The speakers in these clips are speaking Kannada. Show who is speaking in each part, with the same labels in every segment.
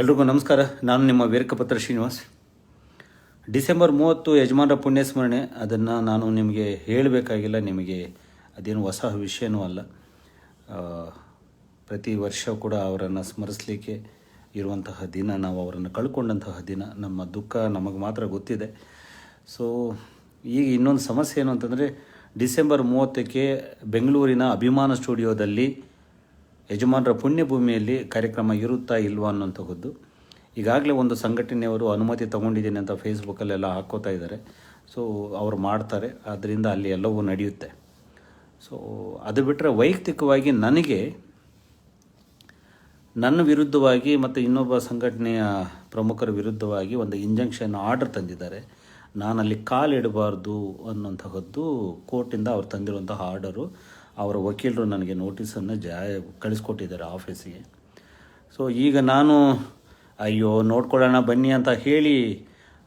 Speaker 1: ಎಲ್ರಿಗೂ ನಮಸ್ಕಾರ. ನಾನು ನಿಮ್ಮ ವೀರಕಪತ್ರ ಶ್ರೀನಿವಾಸ್. ಡಿಸೆಂಬರ್ ಮೂವತ್ತು ಯಜಮಾನರ ಪುಣ್ಯಸ್ಮರಣೆ, ಅದನ್ನು ನಾನು ನಿಮಗೆ ಹೇಳಬೇಕಾಗಿಲ್ಲ, ನಿಮಗೆ ಅದೇನು ಹೊಸ ವಿಷಯನೂ ಅಲ್ಲ. ಪ್ರತಿ ವರ್ಷ ಕೂಡ ಅವರನ್ನು ಸ್ಮರಿಸಲಿಕ್ಕೆ ಇರುವಂತಹ ದಿನ, ನಾವು ಅವರನ್ನು ಕಳ್ಕೊಂಡಂತಹ ದಿನ, ನಮ್ಮ ದುಃಖ ನಮಗೆ ಮಾತ್ರ ಗೊತ್ತಿದೆ. ಸೊ ಈಗ ಇನ್ನೊಂದು ಸಮಸ್ಯೆ ಏನು ಅಂತಂದರೆ, ಡಿಸೆಂಬರ್ ಮೂವತ್ತಕ್ಕೆ ಬೆಂಗಳೂರಿನ ಅಭಿಮಾನ ಸ್ಟುಡಿಯೋದಲ್ಲಿ ಯಜಮಾನರ ಪುಣ್ಯಭೂಮಿಯಲ್ಲಿ ಕಾರ್ಯಕ್ರಮ ಇರುತ್ತಾ ಇಲ್ವಾ ಅನ್ನೋಂಥದ್ದು ಈಗಾಗಲೇ ಒಂದು ಸಂಘಟನೆಯವರು ಅನುಮತಿ ತಗೊಂಡಿದ್ದೀನಿ ಅಂತ ಫೇಸ್ಬುಕ್ಕಲ್ಲೆಲ್ಲ ಹಾಕೋತಾ ಇದ್ದಾರೆ. ಸೊ ಅವರು ಮಾಡ್ತಾರೆ. ಅದರಿಂದ ಅಲ್ಲಿ ಎಲ್ಲವೂ ನಡೆಯುತ್ತೆ. ಸೊ ಅದು ಬಿಟ್ಟರೆ ವೈಯಕ್ತಿಕವಾಗಿ ನನಗೆ ನನ್ನ ವಿರುದ್ಧವಾಗಿ ಮತ್ತು ಇನ್ನೊಬ್ಬ ಸಂಘಟನೆಯ ಪ್ರಮುಖರ ವಿರುದ್ಧವಾಗಿ ಒಂದು ಇಂಜೆಕ್ಷನ್ ಆರ್ಡರ್ ತಂದಿದ್ದಾರೆ. ನಾನಲ್ಲಿ ಕಾಲಿಡಬಾರ್ದು ಅನ್ನೋಂತಹದ್ದು ಕೋರ್ಟಿಂದ ಅವ್ರು ತಂದಿರುವಂತಹ ಆರ್ಡರು ಅವರ ವಕೀಲರು ನನಗೆ ನೋಟಿಸನ್ನು ಜಾ ಕಳಿಸ್ಕೊಟ್ಟಿದ್ದಾರೆ ಆಫೀಸಿಗೆ. ಸೊ ಈಗ ನಾನು, ಅಯ್ಯೋ, ನೋಡ್ಕೊಳ್ಳೋಣ, ಬನ್ನಿ ಅಂತ ಹೇಳಿ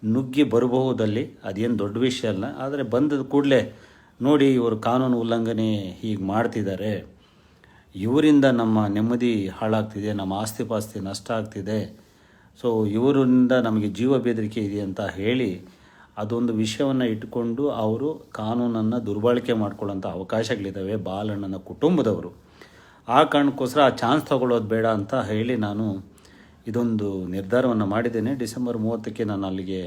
Speaker 1: ನುಗ್ಗಿ ಬರಬಹುದಲ್ಲಿ, ಅದೇನು ದೊಡ್ಡ ವಿಷಯ ಅಲ್ಲ, ಆದರೆ ಬಂದ ಕೂಡಲೇ ನೋಡಿ ಇವರು ಕಾನೂನು ಉಲ್ಲಂಘನೆ ಹೀಗೆ ಮಾಡ್ತಿದ್ದಾರೆ. ಇವರಿಂದ ನಮ್ಮ ನೆಮ್ಮದಿ ಹಾಳಾಗ್ತಿದೆ, ನಮ್ಮ ಆಸ್ತಿ ಪಾಸ್ತಿ ನಷ್ಟ ಆಗ್ತಿದೆ. ಸೊ ಇವರಿಂದ ನಮಗೆ ಜೀವ ಬೆದರಿಕೆ ಇದೆ ಅಂತ ಹೇಳಿ ಅದೊಂದು ವಿಷಯವನ್ನು ಇಟ್ಟುಕೊಂಡು ಅವರು ಕಾನೂನನ್ನು ದುರ್ಬಳಕೆ ಮಾಡ್ಕೊಳ್ಳೋಂಥ ಅವಕಾಶಗಳಿದ್ದಾವೆ ಬಾಲಣ್ಣನ ಕುಟುಂಬದವರು. ಆ ಕಾರಣಕ್ಕೋಸ್ಕರ ಆ ಚಾನ್ಸ್ ತಗೊಳ್ಳೋದು ಬೇಡ ಅಂತ ಹೇಳಿ ನಾನು ಇದೊಂದು ನಿರ್ಧಾರವನ್ನು ಮಾಡಿದ್ದೇನೆ. ಡಿಸೆಂಬರ್ ಮೂವತ್ತಕ್ಕೆ ನಾನು ಅಲ್ಲಿಗೆ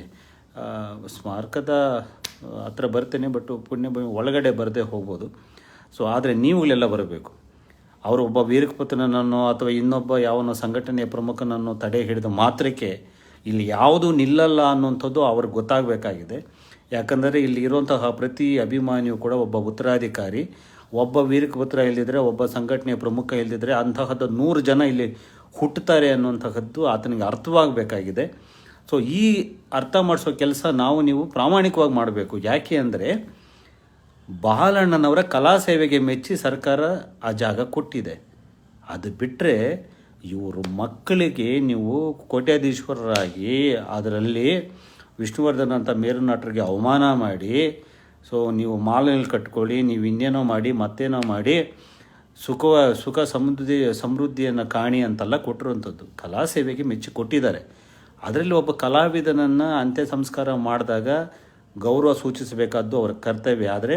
Speaker 1: ಸ್ಮಾರಕದ ಹತ್ರ ಬರ್ತೇನೆ, ಬಟ್ ಪುಣ್ಯಭೂಮಿ ಒಳಗಡೆ ಬರದೇ ಹೋಗ್ಬೋದು. ಸೊ, ಆದರೆ ನೀವುಗಳೆಲ್ಲ ಬರಬೇಕು. ಅವರೊಬ್ಬ ಒಬ್ಬ ವೀರಕಪುತ್ರನನ್ನು ಅಥವಾ ಇನ್ನೊಬ್ಬ ಯಾವನೋ ಸಂಘಟನೆಯ ಪ್ರಮುಖನನ್ನು ತಡೆ ಹಿಡಿದ ಮಾತ್ರಕ್ಕೆ ಇಲ್ಲಿ ಯಾವುದು ನಿಲ್ಲಲ್ಲ ಅನ್ನುವಂಥದ್ದು ಅವ್ರಿಗೆ ಗೊತ್ತಾಗಬೇಕಾಗಿದೆ. ಯಾಕಂದರೆ ಇಲ್ಲಿ ಇರುವಂತಹ ಪ್ರತಿ ಅಭಿಮಾನಿಯು ಕೂಡ ಒಬ್ಬ ಉತ್ತರಾಧಿಕಾರಿ, ಒಬ್ಬ ವೀರಕಪುತ್ರ ಇಲ್ಲದಿದ್ದರೆ ಒಬ್ಬ ಸಂಘಟನೆಯ ಪ್ರಮುಖ ಇಲ್ಲದಿದ್ದರೆ ಅಂತಹದ್ದು ನೂರು ಜನ ಇಲ್ಲಿ ಹುಟ್ಟುತ್ತಾರೆ ಅನ್ನುವಂತಹದ್ದು ಆತನಿಗೆ ಅರ್ಥವಾಗಬೇಕಾಗಿದೆ. ಸೊ ಈ ಅರ್ಥ ಮಾಡಿಸೋ ಕೆಲಸ ನಾವು ನೀವು ಪ್ರಾಮಾಣಿಕವಾಗಿ ಮಾಡಬೇಕು. ಯಾಕೆ ಅಂದರೆ ಬಾಲಣ್ಣನವರ ಕಲಾ ಸೇವೆಗೆ ಮೆಚ್ಚಿ ಸರ್ಕಾರ ಆ ಜಾಗ ಕೊಟ್ಟಿದೆ. ಅದು ಬಿಟ್ಟರೆ ಇವರು ಮಕ್ಕಳಿಗೆ ನೀವು ಕೋಟ್ಯಾಧೀಶ್ವರರಾಗಿ ಅದರಲ್ಲಿ ವಿಷ್ಣುವರ್ಧನ್ ಅಂತ ಮೇರುನಾಟರಿಗೆ ಅವಮಾನ ಮಾಡಿ ಸೊ ನೀವು ಮಾಲಿನಲ್ಲಿ ಕಟ್ಕೊಳ್ಳಿ, ನೀವು ಇನ್ನೇನೋ ಮಾಡಿ, ಮತ್ತೇನೋ ಮಾಡಿ ಸುಖ ಸುಖ ಸಮೃದ್ಧಿ, ಸಮೃದ್ಧಿಯನ್ನು ಕಾಣಿ ಅಂತೆಲ್ಲ ಕೊಟ್ಟಿರುವಂಥದ್ದು. ಕಲಾ ಸೇವೆಗೆ ಮೆಚ್ಚಿ ಕೊಟ್ಟಿದ್ದಾರೆ. ಅದರಲ್ಲಿ ಒಬ್ಬ ಕಲಾವಿದನನ್ನು ಅಂತ್ಯ ಸಂಸ್ಕಾರ ಮಾಡಿದಾಗ ಗೌರವ ಸೂಚಿಸಬೇಕಾದ್ದು ಅವರ ಕರ್ತವ್ಯ. ಆದರೆ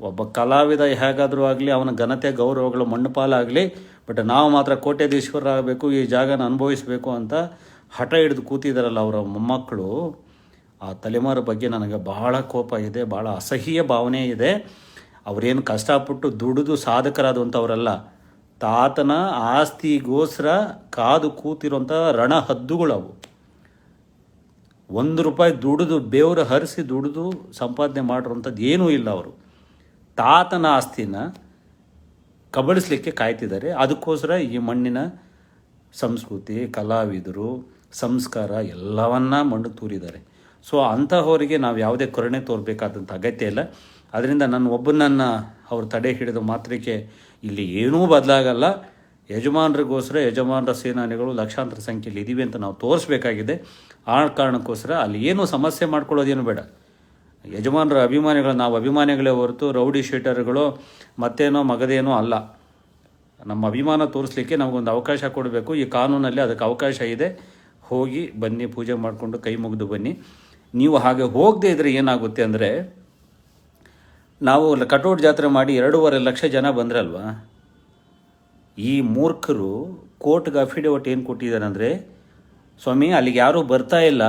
Speaker 1: ಒಬ್ಬ ಕಲಾವಿದ ಹೇಗಾದರೂ ಆಗಲಿ, ಅವನ ಘನತೆ, ಗೌರವಗಳು ಮಣ್ಣುಪಾಲಾಗಲಿ ಬಟ್ ನಾವು ಮಾತ್ರ ಕೋಟ್ಯಾಧೀಶ್ವರರಾಗಬೇಕು, ಈ ಜಾಗನ ಅನುಭವಿಸಬೇಕು ಅಂತ ಹಠ ಹಿಡಿದು ಕೂತಿದ್ದಾರಲ್ಲ ಅವರ ಮೊಮ್ಮಕ್ಕಳು. ಆ ತಲೆಮಾರ ಬಗ್ಗೆ ನನಗೆ ಬಹಳ ಕೋಪ ಇದೆ ಭಾಳ ಅಸಹ್ಯ ಭಾವನೆ ಇದೆ. ಅವರೇನು ಕಷ್ಟಪಟ್ಟು ದುಡಿದು ಸಾಧಕರಾದಂಥವರಲ್ಲ, ತಾತನ ಆಸ್ತಿಗೋಸ್ಕರ ಕಾದು ಕೂತಿರುವಂಥ ರಣಹದ್ದುಗಳವು ಒಂದು ರೂಪಾಯಿ ದುಡಿದು, ಬೇವರು ಹರಿಸಿ ದುಡಿದು ಸಂಪಾದನೆ ಮಾಡಿರೋಂಥದ್ದು ಏನೂ ಇಲ್ಲ ಅವರು. ತಾತನ ಆಸ್ತಿನ ಕಬಳಿಸ್ಲಿಕ್ಕೆ ಕಾಯ್ತಿದ್ದಾರೆ. ಅದಕ್ಕೋಸ್ಕರ ಈ ಮಣ್ಣಿನ ಸಂಸ್ಕೃತಿ, ಕಲಾವಿದರು, ಸಂಸ್ಕಾರ ಎಲ್ಲವನ್ನ ಮಣ್ಣು ತೂರಿದ್ದಾರೆ. ಸೊ ಅಂತಹವರಿಗೆ ನಾವು ಯಾವುದೇ ಕರುಣೆ ತೋರಬೇಕಾದಂಥ ಅಗತ್ಯ ಇಲ್ಲ. ಅದರಿಂದ ನನ್ನ ಒಬ್ಬನನ್ನು ಅವರು ತಡೆ ಹಿಡಿದ ಮಾತ್ರಕ್ಕೆ ಇಲ್ಲಿ ಏನೂ ಬದಲಾಗಲ್ಲ. ಯಜಮಾನರಿಗೋಸ್ಕರ, ಯಜಮಾನರ ಸೇನಾನಿಗಳು ಲಕ್ಷಾಂತರ ಸಂಖ್ಯೆಯಲ್ಲಿ ಇದ್ದೀವಿ ಅಂತ ನಾವು ತೋರಿಸ್ಬೇಕಾಗಿದೆ. ಆ ಕಾರಣಕ್ಕೋಸ್ಕರ ಅಲ್ಲಿ ಏನೂ ಸಮಸ್ಯೆ ಮಾಡ್ಕೊಳ್ಳೋದೇನು ಬೇಡ. ಯಜಮಾನರ ಅಭಿಮಾನಿಗಳು, ನಾವು ಅಭಿಮಾನಿಗಳೇ ಹೊರತು ರೌಡಿ ಶೀಟರ್ಗಳು ಮತ್ತೇನೋ ಮಗದೇನೋ ಅಲ್ಲ. ನಮ್ಮ ಅಭಿಮಾನ ತೋರಿಸ್ಲಿಕ್ಕೆ ನಮಗೊಂದು ಅವಕಾಶ ಕೊಡಬೇಕು. ಈ ಕಾನೂನಲ್ಲಿ ಅದಕ್ಕೆ ಅವಕಾಶ ಇದೆ. ಹೋಗಿ ಬನ್ನಿ, ಪೂಜೆ ಮಾಡಿಕೊಂಡು ಕೈ ಮುಗಿದು ಬನ್ನಿ. ನೀವು ಹಾಗೆ ಹೋಗದೇ ಇದ್ದರೆ ಏನಾಗುತ್ತೆ ಅಂದರೆ, ನಾವು ಕಟೌಟ್ ಜಾತ್ರೆ ಮಾಡಿ ಎರಡೂವರೆ ಲಕ್ಷ ಜನ ಬಂದ್ರಲ್ವಾ? ಈ ಮೂರ್ಖರು ಕೋರ್ಟ್ಗೆ ಅಫಿಡವಿಟ್ ಏನು ಕೊಟ್ಟಿದ್ದಾರೆ ಅಂದರೆ, ಸ್ವಾಮಿ ಅಲ್ಲಿಗೆ ಯಾರೂ ಬರ್ತಾ ಇಲ್ಲ.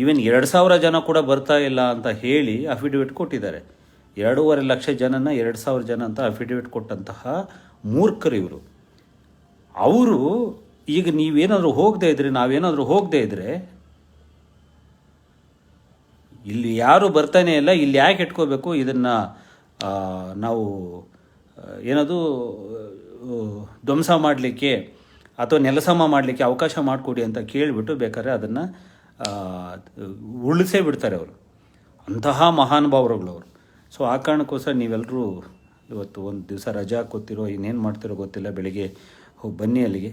Speaker 1: ಈವನ್ ಎರಡು ಸಾವಿರ ಜನ ಕೂಡ ಬರ್ತಾ ಇಲ್ಲ ಅಂತ ಹೇಳಿ ಅಫಿಡವಿಟ್ ಕೊಟ್ಟಿದ್ದಾರೆ. ಎರಡೂವರೆ ಲಕ್ಷ ಜನನ ಎರಡು ಸಾವಿರ ಜನ ಅಂತ ಅಫಿಡವಿಟ್ ಕೊಟ್ಟಂತಹ ಮೂರ್ಖರು ಇವರು. ಅವರು ಈಗ ನೀವೇನಾದರೂ ಹೋಗದೇ ಇದ್ರೆ, ನಾವೇನಾದರೂ ಹೋಗದೇ ಇದ್ರೆ, ಇಲ್ಲಿ ಯಾರು ಬರ್ತಾನೆ ಇಲ್ಲ, ಇಲ್ಲಿ ಯಾಕೆ ಇಟ್ಕೋಬೇಕು? ಇದನ್ನು ನಾವು, ಏನದು ಧ್ವಂಸ ಮಾಡಲಿಕ್ಕೆ ಅಥವಾ ನೆಲಸಮ ಮಾಡಲಿಕ್ಕೆ ಅವಕಾಶ ಮಾಡಿಕೊಡಿ ಅಂತ ಕೇಳಿಬಿಟ್ಟು ಬೇಕಾದ್ರೆ ಅದನ್ನು ಉಳಿಸೇ ಬಿಡ್ತಾರೆ ಅವರು. ಅಂತಹ ಮಹಾನುಭಾವರುಗಳು ಅವರು. ಸೊ ಆ ಕಾರಣಕ್ಕೋಸ್ಕರ ನೀವೆಲ್ಲರೂ ಇವತ್ತು ಒಂದು ದಿವಸ ರಜಾ ಹಾಕೋತಿರೋ ಇನ್ನೇನು ಮಾಡ್ತಿರೋ ಗೊತ್ತಿಲ್ಲ, ಬೆಳಿಗ್ಗೆ ಹೋಗಿ ಬನ್ನಿ ಅಲ್ಲಿಗೆ.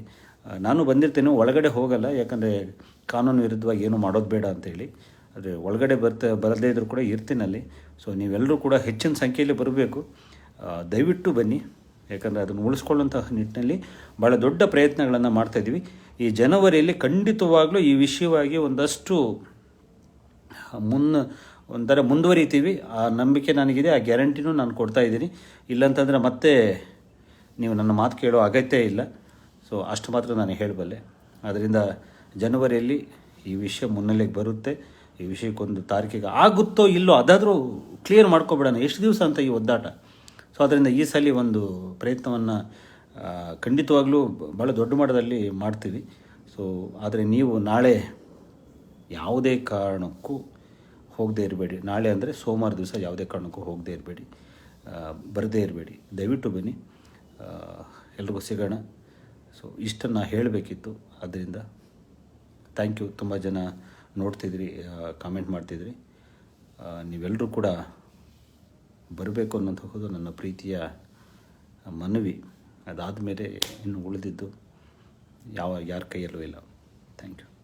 Speaker 1: ನಾನು ಬಂದಿರ್ತೇನೆ, ಒಳಗಡೆ ಹೋಗಲ್ಲ, ಯಾಕಂದರೆ ಕಾನೂನು ವಿರುದ್ಧವಾಗಿ ಏನು ಮಾಡೋದು ಬೇಡ ಅಂತೇಳಿ ಆದರೆ ಒಳಗಡೆ ಬರ್ತಾ, ಬರದೇ ಇದ್ರೂ ಕೂಡ ಇರ್ತೀನಲ್ಲಿ ಸೊ ನೀವೆಲ್ಲರೂ ಕೂಡ ಹೆಚ್ಚಿನ ಸಂಖ್ಯೆಯಲ್ಲಿ ಬರಬೇಕು. ದಯವಿಟ್ಟು ಬನ್ನಿ. ಯಾಕಂದರೆ ಅದನ್ನು ಉಳಿಸ್ಕೊಳ್ಳುವಂತಹ ನಿಟ್ಟಿನಲ್ಲಿ ಭಾಳ ದೊಡ್ಡ ಪ್ರಯತ್ನಗಳನ್ನು ಮಾಡ್ತಾಯಿದ್ವಿ ಈ ಜನವರಿಯಲ್ಲಿ ಖಂಡಿತವಾಗಲೂ ಈ ವಿಷಯವಾಗಿ ಒಂದಷ್ಟು ಮುನ್ನ ಒಂಥರ ಮುಂದುವರಿತೀವಿ. ಆ ನಂಬಿಕೆ ನನಗಿದೆ, ಆ ಗ್ಯಾರಂಟಿನೂ ನಾನು ಕೊಡ್ತಾ ಇದ್ದೀನಿ. ಇಲ್ಲಂತಂದರೆ ಮತ್ತೆ ನೀವು ನನ್ನ ಮಾತು ಕೇಳೋ ಅಗತ್ಯ ಇಲ್ಲ. ಸೊ ಅಷ್ಟು ಮಾತ್ರ ನಾನು ಹೇಳಬಲ್ಲೆ. ಅದರಿಂದ ಜನವರಿಯಲ್ಲಿ ಈ ವಿಷಯ ಮುನ್ನೆಲೆಗೆ ಬರುತ್ತೆ. ಈ ವಿಷಯಕ್ಕೊಂದು ತಾರೀಕಿಗೆ ಆಗುತ್ತೋ ಇಲ್ಲೋ ಅದಾದರೂ ಕ್ಲಿಯರ್ ಮಾಡ್ಕೊಬಿಡೋಣ. ಎಷ್ಟು ದಿವಸ ಅಂತ ಈ ಒದ್ದಾಟ? ಸೊ ಅದರಿಂದ ಈ ಸಲ ಒಂದು ಪ್ರಯತ್ನವನ್ನು ಖಂಡಿತವಾಗ್ಲೂ ಭಾಳ ದೊಡ್ಡ ಮಟ್ಟದಲ್ಲಿ ಮಾಡ್ತೀವಿ. ಸೊ ಆದರೆ ನೀವು ನಾಳೆ ಯಾವುದೇ ಕಾರಣಕ್ಕೂ ಹೋಗದೇ ಇರಬೇಡಿ. ನಾಳೆ ಅಂದರೆ ಸೋಮವಾರ ದಿವಸ ಯಾವುದೇ ಕಾರಣಕ್ಕೂ ಹೋಗದೇ ಇರಬೇಡಿ. ಬರದೇ ಇರಬೇಡಿ. ದಯವಿಟ್ಟು ಬನ್ನಿ. ಎಲ್ರಿಗೂ ಸಿಗೋಣ. ಸೊ ಇಷ್ಟನ್ನು ಹೇಳಬೇಕಿತ್ತು. ಆದ್ದರಿಂದ ಥ್ಯಾಂಕ್ ಯು ತುಂಬ ಜನ ನೋಡ್ತಿದ್ರಿ ಕಾಮೆಂಟ್ ಮಾಡ್ತಿದ್ರಿ. ನೀವೆಲ್ಲರೂ ಕೂಡ ಬರಬೇಕು ಅನ್ನೋಂಥದ್ದು ನನ್ನ ಪ್ರೀತಿಯ ಮನವಿ. ಅದಾದಮೇಲೆ ಇನ್ನು ಉಳಿದಿದ್ದು ಯಾವ ಯಾರ ಕೈಯಲ್ಲೂ ಇಲ್ಲ. Thank you